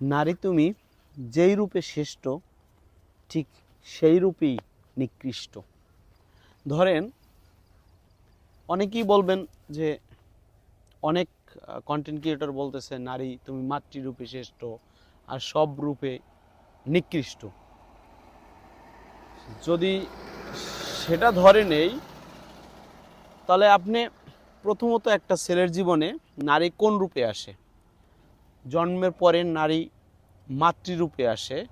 নারী তুমি যেই রূপে শ্রেষ্ঠ, ঠিক সেই রূপেই নিকৃষ্ট। ধরেন, অনেকেই বলবেন যে অনেক কন্টেন্ট ক্রিয়েটর বলতেছে, নারী তুমি মাতৃরূপে শ্রেষ্ঠ আর সব রূপে নিকৃষ্ট। যদি সেটা ধরে নেই, তাহলে আপনি প্রথমত একটা ছেলের জীবনে নারী কোন রূপে আসে? জন্মের পরে নারী মাতৃরূপে আসে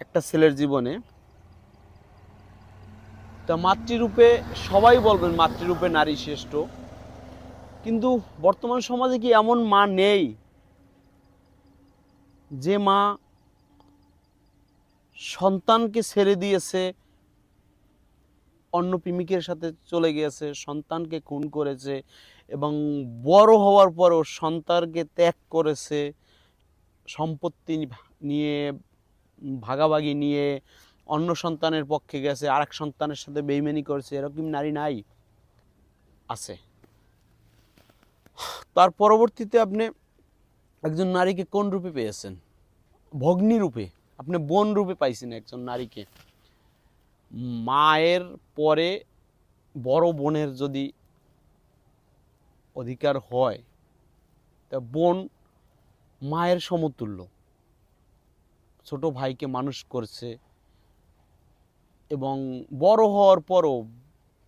একটা ছেলের জীবনে। তা মাতৃরূপে, সবাই বলবেন মাতৃরূপে নারী শ্রেষ্ঠ। কিন্তু বর্তমান সমাজে কি এমন মা নেই? যে মা সন্তানকে ছেড়ে দিয়েছে অন্য প্রেমিকের সাথে চলে গিয়েছে, সন্তানকে খুন করেছে এবং বড় হওয়ার পরও সন্তানকে ত্যাগ করেছে, সম্পত্তি নিয়ে, ভাগাভাগি নিয়ে, অন্য সন্তানের পক্ষে গেছে, আরেক সন্তানের সাথে বেইমানি করেছে, এরকম নারী নাই, আছে। তার পরবর্তীতে আপনি একজন নারীকে কোন রূপে পেয়েছেন? ভগ্নী রূপে, আপনি বোন রূপে পাইছেন একজন নারীকে। মায়ের পরে বড় বোনের যদি অধিকার হয়, তা বোন মায়ের সমতুল্য। ছোট ভাইকে মানুষ করছে এবং বড় হওয়ার পরও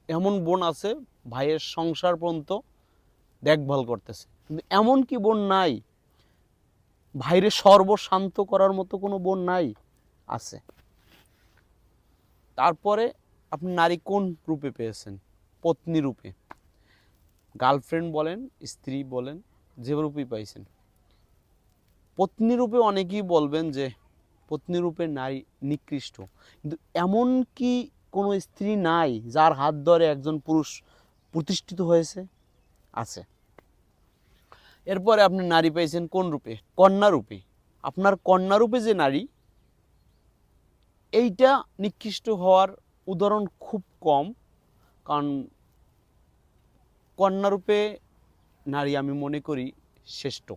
এমন বোন আছে, ভাইয়ের সংসার পর্যন্ত দেখভাল করতেছে। কিন্তু এমন কি বোন নাই? ভাইরে সর্বশান্ত করার মতো কোনো বোন নাই, আছে। তারপরে আপনি নারী কোন রূপে পেয়েছেন? পত্নী রূপে। গার্লফ্রেন্ড বলেন, স্ত্রী বলেন, যে রূপেই পাইছেন। পত্নী রূপে অনেকেই বলবেন যে পত্নী রূপে নারী নিকৃষ্ট। কিন্তু এমন কি কোনো স্ত্রী নাই যার হাত ধরে একজন পুরুষ প্রতিষ্ঠিত হয়েছে? আছে। এরপরে আপনি নারী পেয়েছেন কোন রূপে? কন্যা রূপে। আপনার কন্যা রূপে যে নারী এইটা নিকৃষ্ট হওয়ার উদাহরণ খুব কম, কারণ কন্যারূপে নারী আমি মনে করি শ্রেষ্ঠ।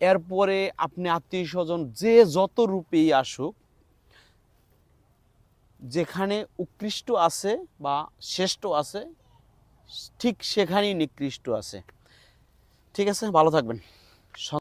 এরপরে আপনি আত্মীয় স্বজন যে যত রূপেই আসুক, যেখানে উৎকৃষ্ট আছে বা শ্রেষ্ঠ আছে, ঠিক সেখানেই নিকৃষ্ট আছে। ঠিক আছে, ভালো থাকবেন।